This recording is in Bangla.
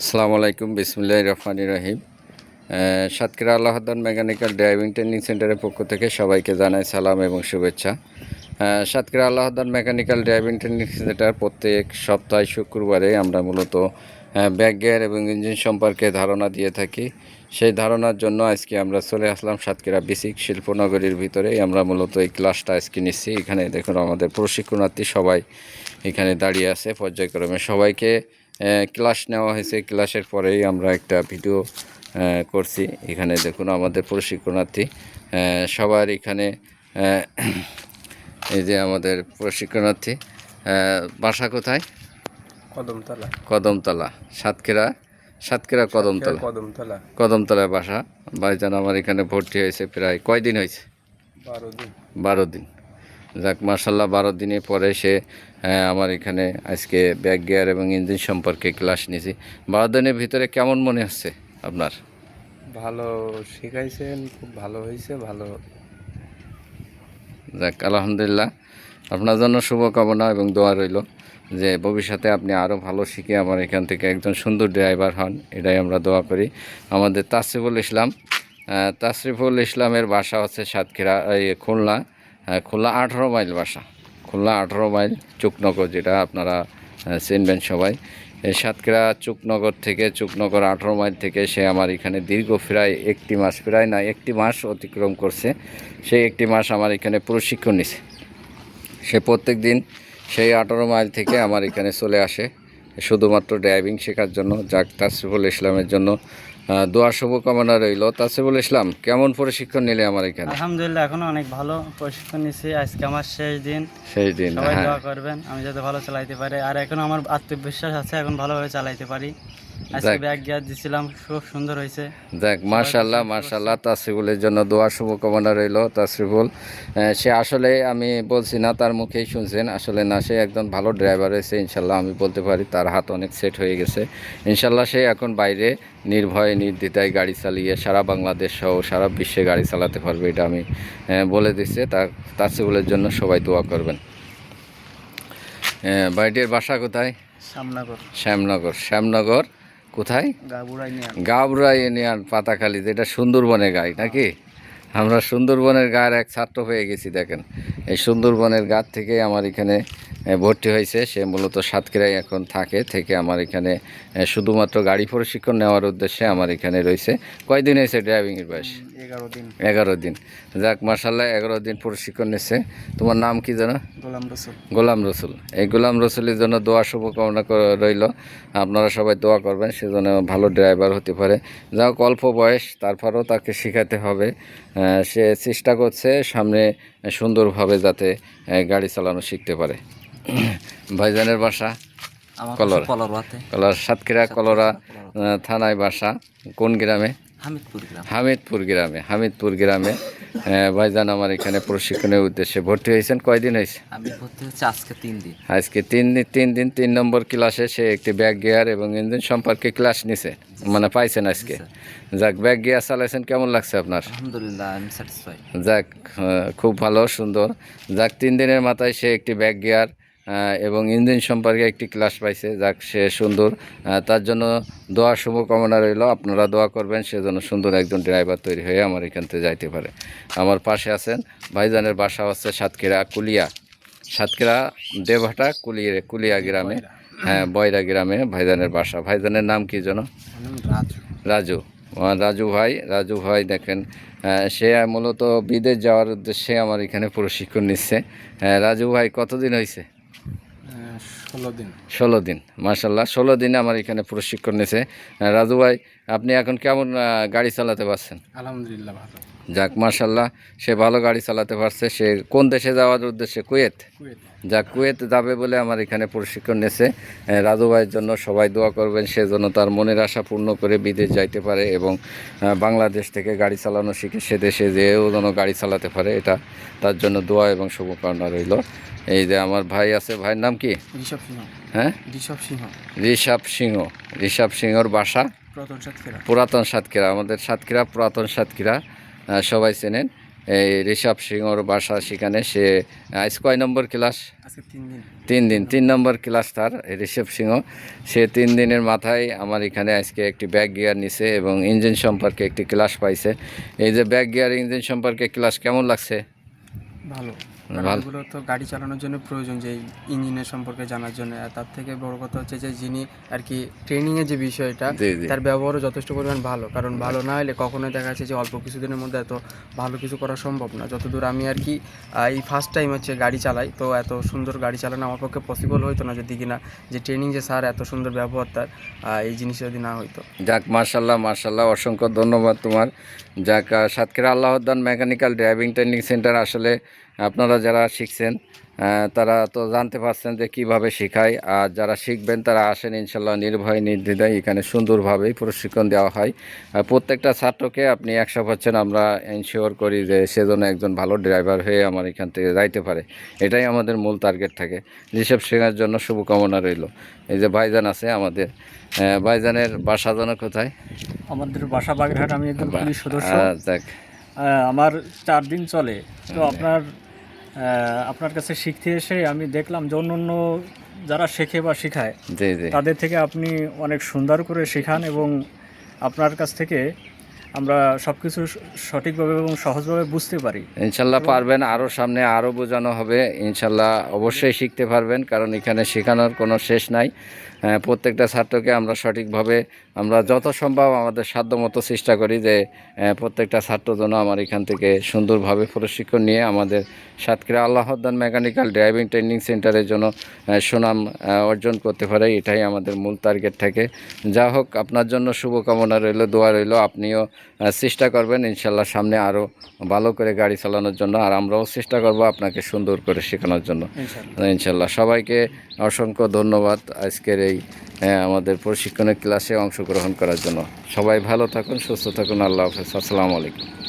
আসসালামু আলাইকুম বিসমুল্লাহ রহমান রহিম। Satkhira Allahdan mechanical driving training সেন্টারের পক্ষ থেকে সবাইকে জানাই সালাম এবং শুভেচ্ছা। Satkhira Allahdan mechanical driving training centre প্রত্যেক সপ্তাহে শুক্রবারে আমরা মূলত ব্যাক গিয়ার এবং ইঞ্জিন সম্পর্কে ধারণা দিয়ে থাকি। সেই ধারণার জন্য আজকে আমরা চলে আসলাম সাতক্ষীরা বেসিক শিল্পনগরীর ভিতরে। আমরা মূলত এই ক্লাসটা আজকে নিচ্ছি। এখানে দেখুন আমাদের প্রশিক্ষণার্থী সবাই এখানে দাঁড়িয়ে আছে। পর্যায়ক্রমে সবাইকে ক্লাস নেওয়া হয়েছে। ক্লাসের পরেই আমরা একটা ভিডিও করছি। এখানে দেখুন আমাদের প্রশিক্ষণার্থী। সবার এখানে এই যে আমাদের প্রশিক্ষণার্থী বাসা কোথায়? কদমতলা। কদমতলা সাতক্ষীরা সাতক্ষীরা কদমতলা। কদমতলা। কদমতলায় বাসা। ভাইজান আমার এখানে ভর্তি হয়েছে প্রায় কয়দিন হয়েছে? বারো দিন। বারো দিন। যাক মার্শাল্লাহ বারো দিনের পরে সে আমার এখানে আজকে ব্যাক গিয়ার এবং ইঞ্জিন সম্পর্কে ক্লাস নিয়েছি। বারো দিনের ভিতরে কেমন মনে হচ্ছে আপনার? ভালো শিখাইছেন খুব ভালো হয়েছে ভালো। যাক আলহামদুলিল্লাহ। আপনার জন্য শুভকামনা এবং দোয়া রইল যে ভবিষ্যতে আপনি আরও ভালো শিখে আমার এখান থেকে একজন সুন্দর ড্রাইভার হন এটাই আমরা দোয়া করি। আমাদের তাসরিফুল ইসলাম তাসরিফুল ইসলামের বাসা হচ্ছে সাতক্ষীরা এই খুলনা। আহ, খুলনা আঠারো মাইল বাসা। খুলনা আঠারো মাইল চুকনগর যেটা আপনারা চিনবেন সবাই। সাতক্ষীরা চুকনগর থেকে চুকনগর আঠারো মাইল থেকে সে আমার এখানে দীর্ঘ প্রায় একটি মাস প্রায় না একটি মাস অতিক্রম করছে। সেই একটি মাস আমার এখানে প্রশিক্ষণ নিছে। সে প্রত্যেক দিন সেই আঠারো মাইল থেকে আমার এখানে চলে আসে। শুধুমাত্র ড্রাইভিং শেখার জন্য যাক তাসিফুল ইসলামের জন্য দোয়া শুভকামনা রইল। তাসিফুল ইসলাম কেমন প্রশিক্ষণ নিলে আমার এখানে? আলহামদুলিল্লাহ এখন অনেক ভালো প্রশিক্ষণ নিচ্ছি আজকে আমার শেষ দিন। শেষ দিন সবাই হ্যাঁ। দোয়া করবেন আমি যাতে ভালো চালাইতে পারি। আর এখন আমার আত্মবিশ্বাস আছে এখন ভালোভাবে চালাইতে পারি। আজকে যাক। ব্যাগ গিয়ার দিছিলাম খুব সুন্দর হয়েছে যাক মার্শাল্লাহ মার্শাল্লাহ তাসরিফুলের জন্য দোয়া শুভকামনা রইল তাসরিফুল। আহ, সে আসলে আমি বলছি না তার মুখেই শুনছেন। আসলে না সে একজন ভালো ড্রাইভার হয়েছে ইনশাল্লাহ আমি বলতে পারি তার হাত অনেক সেট হয়ে গেছে। ইনশাল্লাহ সে এখন বাইরে নির্ভয়ে নির্দ্বিধায় গাড়ি চালিয়ে সারা বাংলাদেশ সহ সারা বিশ্বে গাড়ি চালাতে পারবে এটা আমি বলে দিচ্ছি। তার তাসরিফুলের জন্য সবাই দোয়া করবেন। বাড়িটির বাসা কোথায়? সামনাগর শ্যামনগর। শ্যামনগর কোথায়? গাবুড়াই নিয়ে গাবরা ইউনিয়ন পাতাখালী যেটা সুন্দরবনের গাই নাকি? আমরা সুন্দরবনের গায়ের এক ছাত্র হয়ে গেছি দেখেন। এই সুন্দরবনের গাছ থেকে আমার এখানে ভর্তি হয়েছে। সে মূলত সাতক্ষীরায় এখন থাকে থেকে আমার এখানে শুধুমাত্র গাড়ি প্রশিক্ষণ নেওয়ার উদ্দেশ্যে আমার এখানে রয়েছে। কয়দিন হয়েছে ড্রাইভিংয়ের বয়স? এগারো দিন। এগারো দিন। যাক মার্শাল্লাহ এগারো দিন প্রশিক্ষণ নিচ্ছে। তোমার নাম কি জানো গোলাম রসুল। এই গোলাম রসুলের জন্য দোয়া শুভকামনা রইল। আপনারা সবাই দোয়া করবেন সেজন্য ভালো ড্রাইভার হতে পারে। যা হোক অল্প বয়স তারপরেও তাকে শেখাতে হবে। সে চেষ্টা করছে সামনে সুন্দরভাবে যাতে গাড়ি চালানো শিখতে পারে। ভাইজানের বাসা? কলর। কলর সাতক্ষীরা কলরা থানায় বাসা। কোন গ্রামে? হামিদপুর গ্রামে। হামিদপুর গ্রামে ভাইজান আমার এখানে প্রশিক্ষণের উদ্দেশ্যে ভর্তি হয়েছেন। কয়দিন হয়েছে? আমি ভর্তি হচ্ছে আজকে তিন দিন। আজকে তিন দিন তিন দিন তিন নম্বর ক্লাসে সে একটি ব্যাক গিয়ার এবং ইঞ্জিন সম্পর্কে ক্লাস নিছে মানে পাইছেন আজকে। যাক ব্যাক গিয়ার চালাইছেন কেমন লাগছে আপনার? আলহামদুলিল্লাহ আমি স্যাটিসফাই যাক খুব ভালো সুন্দর। যাক তিন দিনের মাথায় সে একটি ব্যাক গিয়ার এবং ইঞ্জিন সম্পর্কে একটি ক্লাস পাইছে যাক সে সুন্দর। তার জন্য দোয়া শুভকামনা রইল। আপনারা দোয়া করবেন সে যেন সুন্দর একজন ড্রাইভার তৈরি হয়ে আমার এখান থেকে যাইতে পারে। আমার পাশে আছেন ভাইজানের বাসা হচ্ছে সাতক্ষীরা কুলিয়া। সাতক্ষীরা দেবহাটা কুলিয়ে কুলিয়া গ্রামে। হ্যাঁ বয়রা গ্রামে ভাইজানের বাসা। ভাইজানের নাম কি যেন? রাজু। রাজু। ভাই রাজু ভাই দেখেন সে মূলত বিদেশ যাওয়ার উদ্দেশ্যে আমার এখানে প্রশিক্ষণ নিচ্ছে। রাজু ভাই কতদিন হয়েছে ষোলো দিন। ষোলো দিন মার্শাল্লাহ ষোলো দিনে আমার এখানে প্রশিক্ষণ আহ, রাজু ভাই আপনি এখন কেমন গাড়ি চালাতে পারছেন? আলহামদুলিল্লাহ ভালো। যাক মার্শাল্লাহ সে ভালো গাড়ি চালাতে পারছে। সে কোন দেশে যাওয়ার উদ্দেশ্যে? কুয়েত? যাক কুয়েত যাবে বলে আমার এখানে প্রশিক্ষণ নিয়েছে। রাজু ভাইয়ের জন্য সবাই দোয়া করবেন সে যেন তার মনের আশা পূর্ণ করে বিদেশ যাইতে পারে এবং বাংলাদেশ থেকে গাড়ি চালানো শিখে সে দেশে যেয়েও যেন গাড়ি চালাতে পারে। এটা তার জন্য দোয়া এবং শুভকামনা রইল। এই যে আমার ভাই আছে ভাইয়ের নাম কি? ঋষভ সিংহ। হ্যাঁ? ঋষভ সিংহ। ঋষভ সিংহ। ঋষভ সিংহর বাসা? প্রথম সাতক্ষীরা। পুরাতন সাতক্ষীরা আমাদের সাতক্ষীরা পুরাতন সাতক্ষীরা সবাই চেনেন। এই ঋষভ সিংহর বাসা সেখানে সে আজ কয় নম্বর ক্লাস? তিন দিন। তিন নম্বর ক্লাস তার ঋষভ সিংহ। সে তিন দিনের মাথায় আমার এখানে আজকে একটি ব্যাক গিয়ার নিছে এবং ইঞ্জিন সম্পর্কে একটি ক্লাস পাইছে। এই যে ব্যাক গিয়ার ইঞ্জিন সম্পর্কে ক্লাস কেমন লাগছে? ভালো। ভালো। তো গাড়ি চালানোর জন্য প্রয়োজন যে ইঞ্জিনের সম্পর্কে জানার জন্য। তার থেকে বড় কথা হচ্ছে যে যিনি আর কি ট্রেনিংয়ের যে বিষয়টা তার ব্যবহারও যথেষ্ট পরিমাণ ভালো। কারণ ভালো না হলে কখনোই দেখা যাচ্ছে যে অল্প কিছুদিনের মধ্যে এত ভালো কিছু করা সম্ভব না। যতদূর আমি আর কি এই ফার্স্ট টাইম হচ্ছে গাড়ি চালাই তো এত সুন্দর গাড়ি চালানো আমার পক্ষে পসিবল হতো না যদি কিনা যে ট্রেনিং যে স্যার এত সুন্দর ব্যবহার তার এই জিনিস যদি না হইতো। যাক মার্শাল্লাহ মার্শাল্লাহ অসংখ্য ধন্যবাদ তোমার। যাক Satkhira Allahdan mechanical driving training centre আসলে আপনারা যারা শিখছেন তারা তো জানতে পারছেন যে কীভাবে শেখায়। আর যারা শিখবেন তারা আসেন ইনশাল্লাহ নির্ভয় নির্দ্বিধায়। এখানে সুন্দরভাবেই প্রশিক্ষণ দেওয়া হয়। প্রত্যেকটা ছাত্রকে আপনি একশো পার্সেন্ট আমরা এনশিওর করি যে সেজন্য একজন ভালো ড্রাইভার হয়ে আমার এখান থেকে যাইতে পারে। এটাই আমাদের মূল টার্গেট থাকে। যেসব শেখার জন্য শুভকামনা রইল। এই যে ভাইজান আছে আমাদের। ভাইজানের বাসা যেন কোথায়? আমাদের বাসা বাগেরহাট আমি একজন পুলিশ সদস্য। আমার চার দিন চলে। তো আপনার আহ, আপনার কাছে শিখতে এসে আমি দেখলাম যে অন্য অন্য যারা শেখে বা শেখায় তাদের থেকে আপনি অনেক সুন্দর করে শেখান এবং আপনার কাছ থেকে আমরা সব কিছু সঠিকভাবে এবং সহজভাবে বুঝতে পারি। ইনশাল্লাহ পারবেন আরও সামনে আরও বোঝানো হবে। ইনশাল্লাহ অবশ্যই শিখতে পারবেন কারণ এখানে শেখানোর কোনো শেষ নাই। প্রত্যেকটা ছাত্রকে আমরা সঠিকভাবে আমরা যত সম্ভব আমাদের সাধ্যমতো চেষ্টা করি যে প্রত্যেকটা ছাত্র যেন আমার এখান থেকে সুন্দরভাবে প্রশিক্ষণ নিয়ে আমাদের Satkhira Allahdan mechanical driving training সেন্টারের জন্য সুনাম অর্জন করতে পারে এটাই আমাদের মূল টার্গেট থাকে। যা হোক আপনার জন্য শুভকামনা রইল দোয়া রইল আপনিও চেষ্টা করবেন ইনশাল্লাহ সামনে আরও ভালো করে গাড়ি চালানোর জন্য আর আমরাও চেষ্টা করব আপনাকে সুন্দর করে শেখানোর জন্য। ইনশাল্লাহ। সবাইকে অসংখ্য ধন্যবাদ আজকের এই আমাদের প্রশিক্ষণের ক্লাসে অংশগ্রহণ করার জন্য। সবাই ভালো থাকুন সুস্থ থাকুন। আল্লাহ হাফেজ। আসসালামু আলাইকুম।